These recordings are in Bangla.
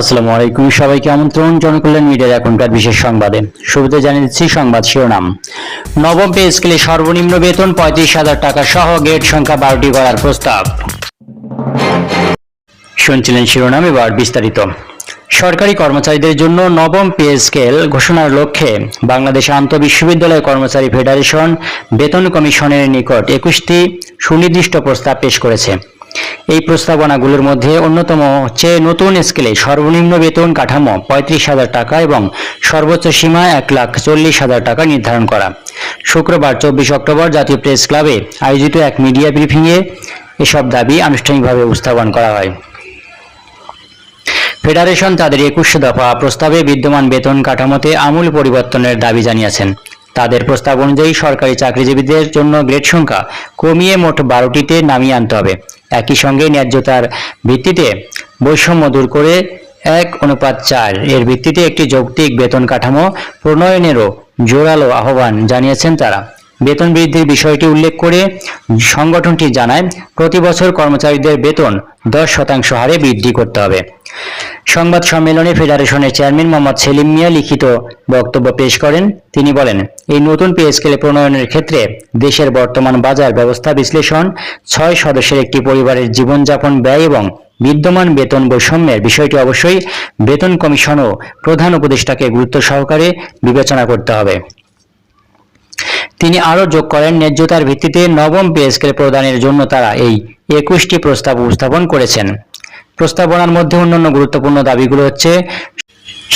আসসালামু আলাইকুম। সবাইকে আমন্ত্রণ জনকল্যাণ মিডিয়ার এখনকার বিশেষ সংবাদে। শুরুতে জানিয়ে দিচ্ছি সংবাদ শিরোনাম। নবম পে স্কেলে সর্বনিম্ন বেতন পঁয়ত্রিশ হাজার টাকা সহ গেট সংখ্যা বারোটি করার প্রস্তাব। শুনছিলেন শিরোনাম এবার বিস্তারিত। সরকারি কর্মচারীদের জন্য নবম পে স্কেল ঘোষণার লক্ষ্যে বাংলাদেশ আন্তঃবিশ্ববিদ্যালয় কর্মচারী ফেডারেশন বেতন কমিশনের নিকট একুশটি সুনির্দিষ্ট প্রস্তাব পেশ করেছে। এই প্রস্তাবনাগুলোর মধ্যে অন্যতম হচ্ছে নতুন স্কেলে সর্বনিম্ন বেতন কাঠামো পঁয়ত্রিশ হাজার টাকা এবং সর্বোচ্চ সীমা এক লাখ চল্লিশ হাজার টাকা নির্ধারণ করা। শুক্রবার চব্বিশ অক্টোবর জাতীয় প্রেস ক্লাবে আয়োজিত এক মিডিয়া ব্রিফিংয়ে এসব দাবি আনুষ্ঠানিকভাবে উপস্থাপন করা হয়। ফেডারেশন তাদের একুশ দফা প্রস্তাবে বিদ্যমান বেতন কাঠামোতে আমূল পরিবর্তনের দাবি জানিয়েছেন। তাদের প্রস্তাব অনুযায়ী সরকারি চাকরিজীবীদের জন্য গ্রেড সংখ্যা কমিয়ে মোট বারোটিতে নামিয়ে আনতে হবে। একই সঙ্গে ন্যায্যতার ভিত্তিতে বৈষম্য দূর করে এক অনুপাত চার। এর ভিত্তিতে একটি যৌক্তিক বেতন কাঠামো প্রণয়নেরও জোরালো আহ্বান জানিয়েছেন তারা। বেতন বৃদ্ধির বিষয়টি উল্লেখ করে সংগঠনটি জানায়, প্রতি বছর কর্মচারীদের বেতন দশ শতাংশ হারে বৃদ্ধি করতে হবে। সংবাদ সম্মেলনে ফেডারেশনের চেয়ারম্যান মোহাম্মদ সেলিম মিয়া লিখিত বক্তব্য পেশ করেন। তিনি বলেন, এই নতুন পে প্রণয়নের ক্ষেত্রে দেশের বর্তমান বাজার ব্যবস্থা বিশ্লেষণ, ছয় সদস্যের একটি পরিবারের জীবনযাপন ব্যয় এবং বিদ্যমান বেতন বৈষম্যের বিষয়টি অবশ্যই বেতন কমিশন ও প্রধান উপদেষ্টাকে গুরুত্ব সহকারে বিবেচনা করতে হবে। তিনি আরও যোগ করেন, ন্যায্যতার ভিত্তিতে নবম পে স্কেল প্রদানের জন্য তারা এই একুশটি প্রস্তাব উপস্থাপন করেছেন। প্রস্তাবনার মধ্যে অন্যান্য গুরুত্বপূর্ণ দাবিগুলো হচ্ছে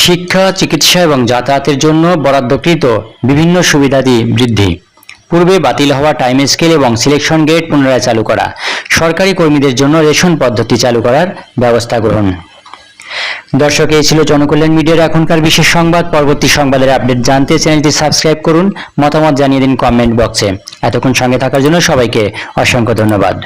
শিক্ষা, চিকিৎসা এবং যাতায়াতের জন্য বরাদ্দকৃত বিভিন্ন সুবিধাদি বৃদ্ধি। পূর্বে বাতিল হওয়া টাইম স্কেল এবং সিলেকশন গেট পুনরায় চালু করা। সরকারি কর্মীদের জন্য রেশন পদ্ধতি চালু করার ব্যবস্থা গ্রহণ। দর্শক, এই ছিল জনকল্যাণ মিডিয়ার এখনকার বিশেষ সংবাদ। পরবর্তী সংবাদের আপডেট জানতে চ্যানেলটি সাবস্ক্রাইব করুন। মতামত জানিয়ে দিন কমেন্ট বক্সে এতক্ষণ সঙ্গে থাকার জন্য সবাইকে অসংখ্য ধন্যবাদ।